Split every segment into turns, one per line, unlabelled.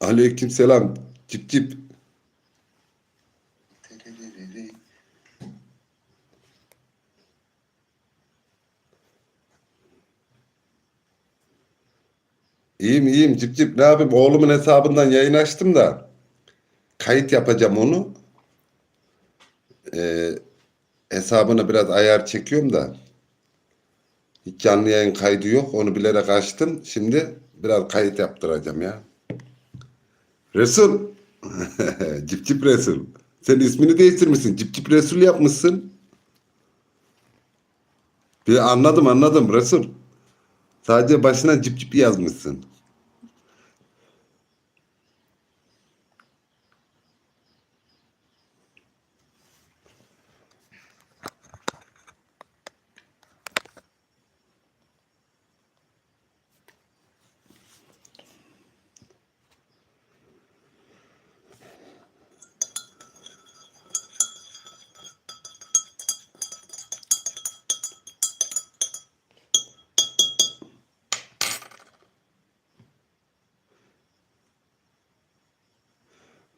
Aleyküm selam. Cip cip. İyiyim iyiyim cip cip ne yapayım oğlumun hesabından yayın açtım da kayıt yapacağım onu. Ee, hesabına biraz ayar çekiyorum da hiç canlı yayın kaydı yok onu bilerek açtım. Şimdi biraz kayıt yaptıracağım ya. Resul. cip cip Resul. Sen ismini değiştirmişsin. Cip cip Resul yapmışsın. Bir anladım anladım Resul. Sadece başına cip cip yazmışsın.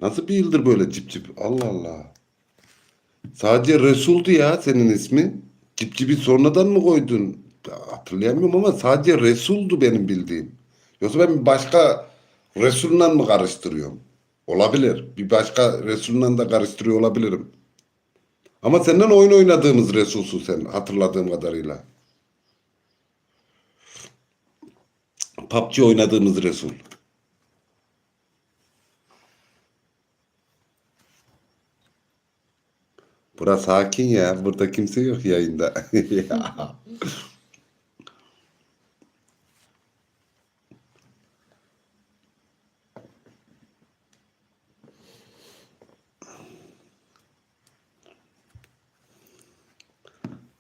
Nasıl bir yıldır böyle cip cip? Allah Allah. Sadece Resul'du ya senin ismin. Cip cipi sonradan mı koydun? Ya Hatırlayamıyorum ama sadece Resul'du benim bildiğim. Yoksa ben başka Resul'la mı karıştırıyorum? Olabilir. Bir başka Resul'la da karıştırıyor olabilirim. Ama senden oyun oynadığımız Resul'sun sen hatırladığım kadarıyla. PUBG oynadığımız Resul. Burası sakin ya. Burada kimse yok yayında. Ya.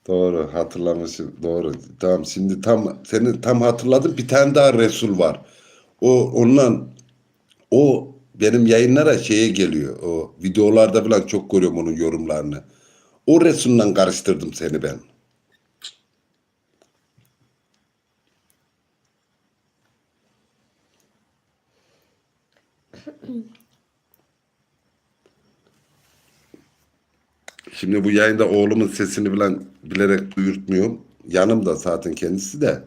Doğru hatırlamışım. Doğru. Tamam şimdi tam seni tam hatırladım. Bir tane daha Resul var. O ondan o benim yayınlara şeye geliyor. O videolarda falan çok görüyorum onun yorumlarını. O Resul'le karıştırdım seni ben. Şimdi bu yayında oğlumun sesini bilen bilerek duyurtmuyorum. Yanımda zaten kendisi de.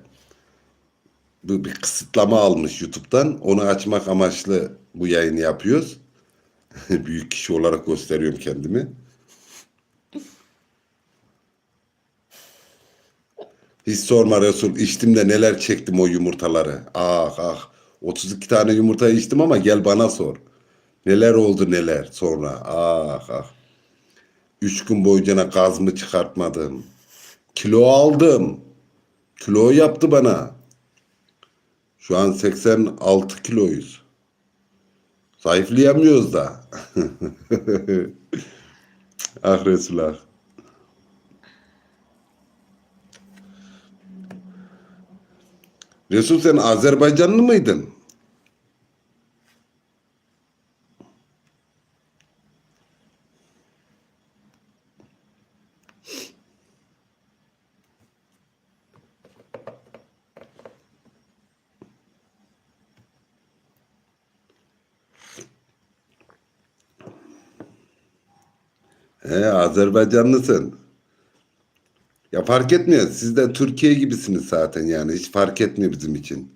Bu bir kısıtlama almış YouTube'dan. Onu açmak amaçlı bu yayını yapıyoruz. Büyük kişi olarak gösteriyorum kendimi. Hiç sorma Resul. İçtim de neler çektim o yumurtaları. Ah ah. 32 tane yumurta içtim ama gel bana sor. Neler oldu neler sonra. Ah ah. Üç gün boyunca gaz mı çıkartmadım. Kilo aldım. Kilo yaptı bana. Şu an 86 kiloyuz. Zayıflayamıyoruz da. ah Resul ah. Resul sen Azerbaycanlı mıydın? He Azerbaycanlısın. Ya fark etmiyor. Siz de Türkiye gibisiniz zaten yani. Hiç fark etmiyor bizim için.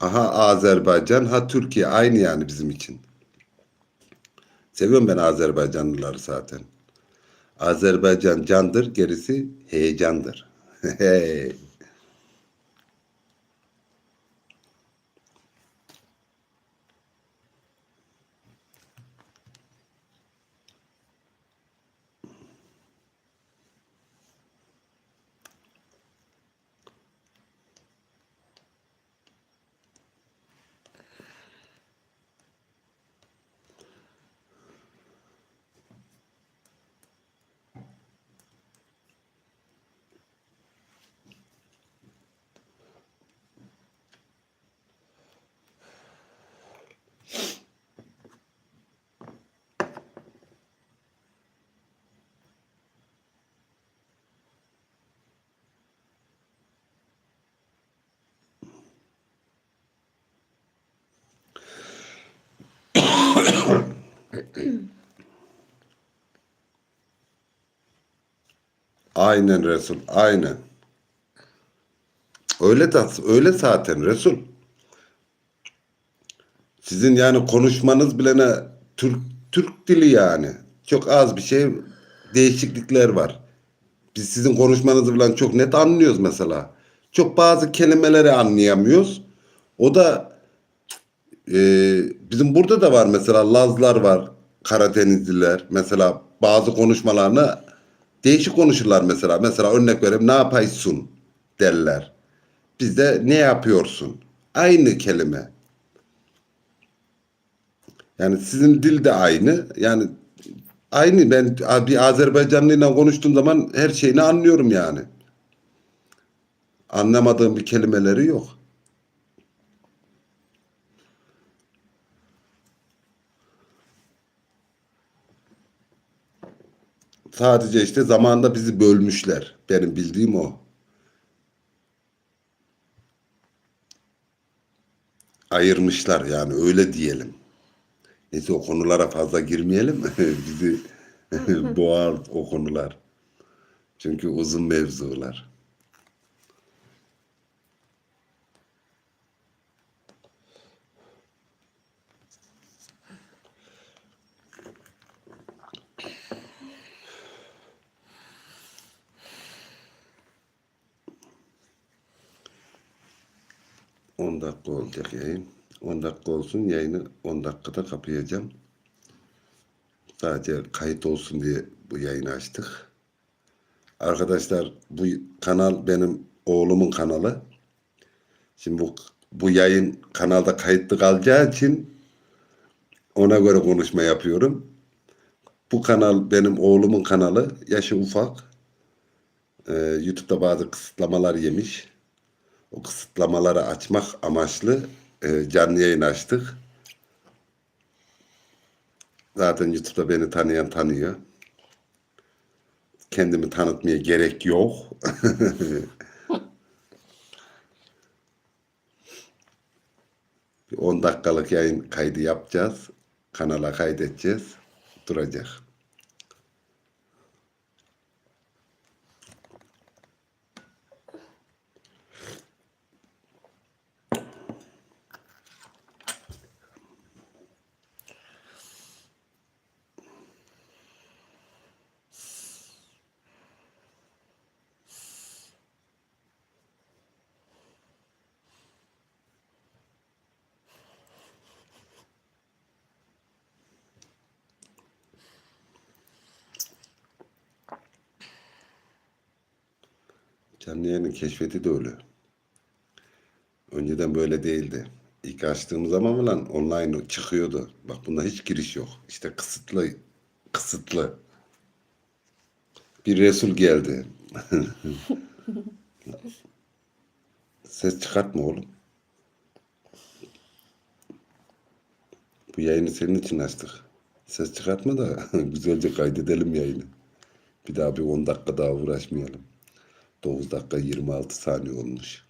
Aha Azerbaycan, ha Türkiye. Aynı yani bizim için. Seviyorum ben Azerbaycanlıları zaten. Azerbaycan candır, gerisi heyecandır. Hey. Aynen Resul. Aynen. Öyle de öyle zaten Resul. Sizin yani konuşmanız bile ne Türk Türk dili yani. Çok az bir şey değişiklikler var. Biz sizin konuşmanızı falan çok net anlıyoruz mesela. Çok bazı kelimeleri anlayamıyoruz. O da e, bizim burada da var mesela Lazlar var, Karadenizliler. Mesela bazı konuşmalarını değişik konuşurlar mesela. Mesela örnek vereyim ne yapaysın derler. Bizde ne yapıyorsun? Aynı kelime. Yani sizin dil de aynı. Yani aynı ben bir Azerbaycanlıyla konuştuğum zaman her şeyini anlıyorum yani. Anlamadığım bir kelimeleri yok. Sadece işte zamanında bizi bölmüşler. Benim bildiğim o. Ayırmışlar yani öyle diyelim. Neyse o konulara fazla girmeyelim. Bizi boğar o konular. Çünkü uzun mevzular. On dakika olacak yayın. 10 dakika olsun yayını 10 dakikada kapayacağım. Sadece kayıt olsun diye bu yayını açtık. Arkadaşlar bu kanal benim oğlumun kanalı. Şimdi bu bu yayın kanalda kayıtlı kalacağı için ona göre konuşma yapıyorum. Bu kanal benim oğlumun kanalı. Yaşı ufak. Ee, YouTube'da bazı kısıtlamalar yemiş. O kısıtlamaları açmak amaçlı e, canlı yayın açtık. Zaten YouTube'da beni tanıyan tanıyor. Kendimi tanıtmaya gerek yok. Bir 10 dakikalık yayın kaydı yapacağız. Kanala kaydedeceğiz. Duracak. Canlı yayının keşfeti de öyle. Önceden böyle değildi. İlk açtığım zaman falan online çıkıyordu. Bak bunda hiç giriş yok. İşte kısıtlı. Kısıtlı. Bir Resul geldi. Ses çıkartma oğlum. Bu yayını senin için açtık. Ses çıkartma da güzelce kaydedelim yayını. Bir daha bir 10 dakika daha uğraşmayalım. 9 dakika 26 saniye olmuş.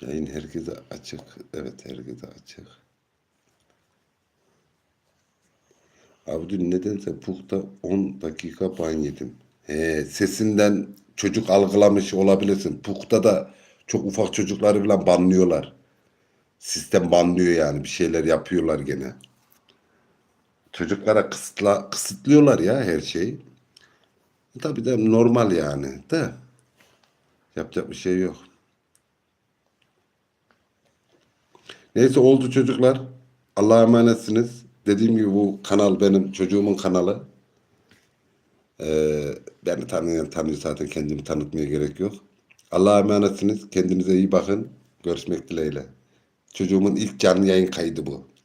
Yayın herkese açık. Evet herkese açık. Abi dün nedense Puk'ta 10 dakika ban yedim. He, sesinden çocuk algılamış olabilirsin. Puk'ta da çok ufak çocukları falan banlıyorlar. Sistem banlıyor yani bir şeyler yapıyorlar gene. Çocuklara kısıtla, kısıtlıyorlar ya her şeyi. Tabii de normal yani de. Yapacak bir şey yok. Neyse oldu çocuklar. Allah'a emanetsiniz. Dediğim gibi bu kanal benim çocuğumun kanalı. Ee, beni tanıyan tanıyor zaten kendimi tanıtmaya gerek yok. Allah'a emanetsiniz. Kendinize iyi bakın. Görüşmek dileğiyle. Çocuğumun ilk canlı yayın kaydı bu.